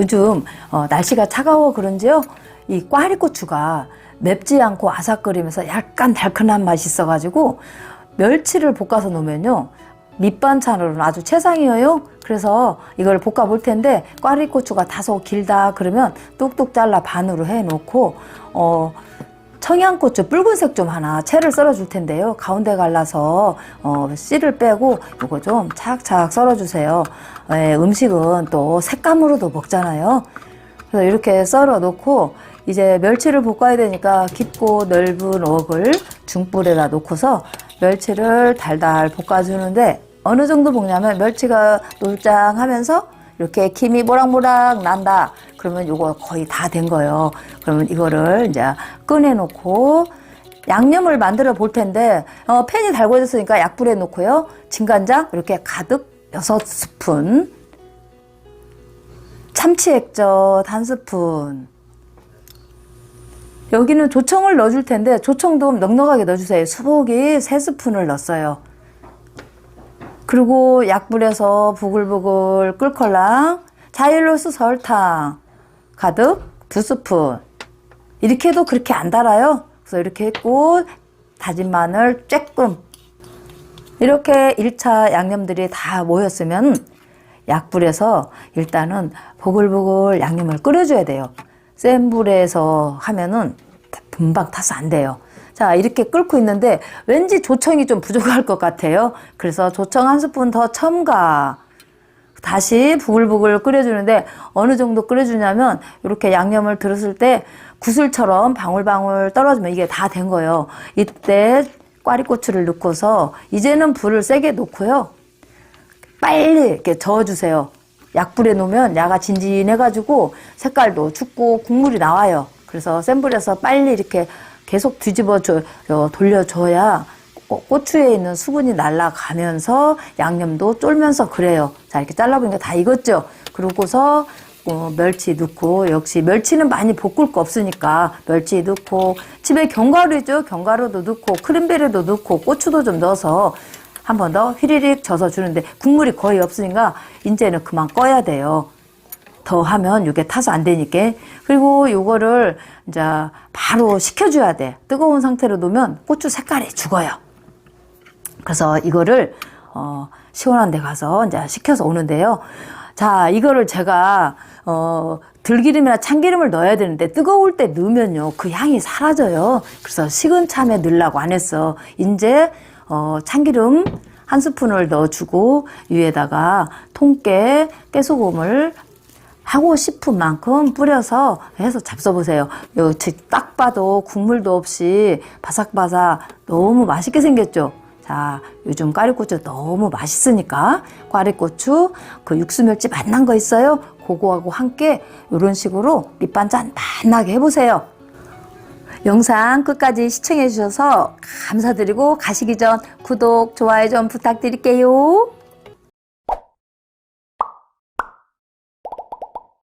요즘 어, 날씨가 차가워 그런지요. 이 꽈리고추가 맵지 않고 아삭거리면서 약간 달큰한 맛이 있어가지고 멸치를 볶아서 놓으면요. 밑반찬으로는 아주 최상이에요. 그래서 이걸 볶아 볼 텐데 꽈리고추가 다소 길다 그러면 뚝뚝 잘라 반으로 해 놓고 어 청양고추 붉은색 좀 하나 채를 썰어 줄 텐데요. 가운데 갈라서 어, 씨를 빼고 이거 좀 착착 썰어 주세요. 예, 음식은 또 색감으로도 먹잖아요. 그래서 이렇게 썰어 놓고 이제 멸치를 볶아야 되니까 깊고 넓은 웍을 중불에다 놓고서 멸치를 달달 볶아주는데 어느 정도 볶냐면 멸치가 놀짱하면서 이렇게 김이 모락모락 난다. 그러면 이거 거의 다 된 거예요. 그러면 이거를 이제 꺼내놓고 양념을 만들어 볼 텐데 어, 팬이 달궈졌으니까 약불에 놓고요. 진간장 이렇게 가득 여섯 스푼 참치 액젓 한 스푼 여기는 조청을 넣어줄 텐데 조청도 넉넉하게 넣어주세요. 수복이 세 스푼을 넣었어요. 그리고 약불에서 부글부글 끓걸랑 자일로스 설탕 가득 두 스푼 이렇게 해도 그렇게 안 달아요. 그래서 이렇게 했고 다진 마늘 쬐끔 이렇게 1차 양념들이 다 모였으면 약불에서 일단은 보글보글 양념을 끓여줘야 돼요. 센 불에서 하면은 금방 타서 안 돼요. 자, 이렇게 끓고 있는데 왠지 조청이 좀 부족할 것 같아요. 그래서 조청 한 스푼 더 첨가. 다시 부글부글 끓여주는데 어느 정도 끓여주냐면 이렇게 양념을 들었을 때 구슬처럼 방울방울 떨어지면 이게 다 된 거예요. 이때 꽈리고추를 넣고서 이제는 불을 세게 놓고요. 빨리 이렇게 저어주세요. 약불에 놓으면 야가 진진해가지고 색깔도 죽고 국물이 나와요. 그래서 센 불에서 빨리 이렇게 계속 뒤집어 줘, 어, 돌려줘야 꼬- 고추에 있는 수분이 날아가면서 양념도 쫄면서 그래요. 자, 이렇게 잘라보니까 다 익었죠? 그러고서 어, 멸치 넣고, 역시 멸치는 많이 볶을 거 없으니까 멸치 넣고, 집에 견과류 있죠? 견과류도 넣고, 크림베리도 넣고, 고추도 좀 넣어서 한 번 더 휘리릭 져서 주는데 국물이 거의 없으니까 이제는 그만 꺼야 돼요. 더 하면 이게 타서 안 되니까. 그리고 요거를 이제 바로 식혀줘야 돼. 뜨거운 상태로 놓으면 고추 색깔이 죽어요. 그래서 이거를 어, 시원한 데 가서 이제 식혀서 오는데요. 자, 이거를 제가 어, 들기름이나 참기름을 넣어야 되는데 뜨거울 때 넣으면요 그 향이 사라져요. 그래서 식은 참에 넣으려고 안 했어. 이제 어, 참기름 한 스푼을 넣어주고 위에다가 통깨 깨소금을 하고 싶은 만큼 뿌려서 해서 잡숴보세요. 요, 딱 봐도 국물도 없이 바삭바삭 너무 맛있게 생겼죠? 자, 요즘 꽈리고추 너무 맛있으니까 꽈리고추 그 육수 멸치 맛난 거 있어요? 그거하고 함께 이런 식으로 밑반찬 맛나게 해보세요. 영상 끝까지 시청해 주셔서 감사드리고 가시기 전 구독, 좋아요 좀 부탁드릴게요.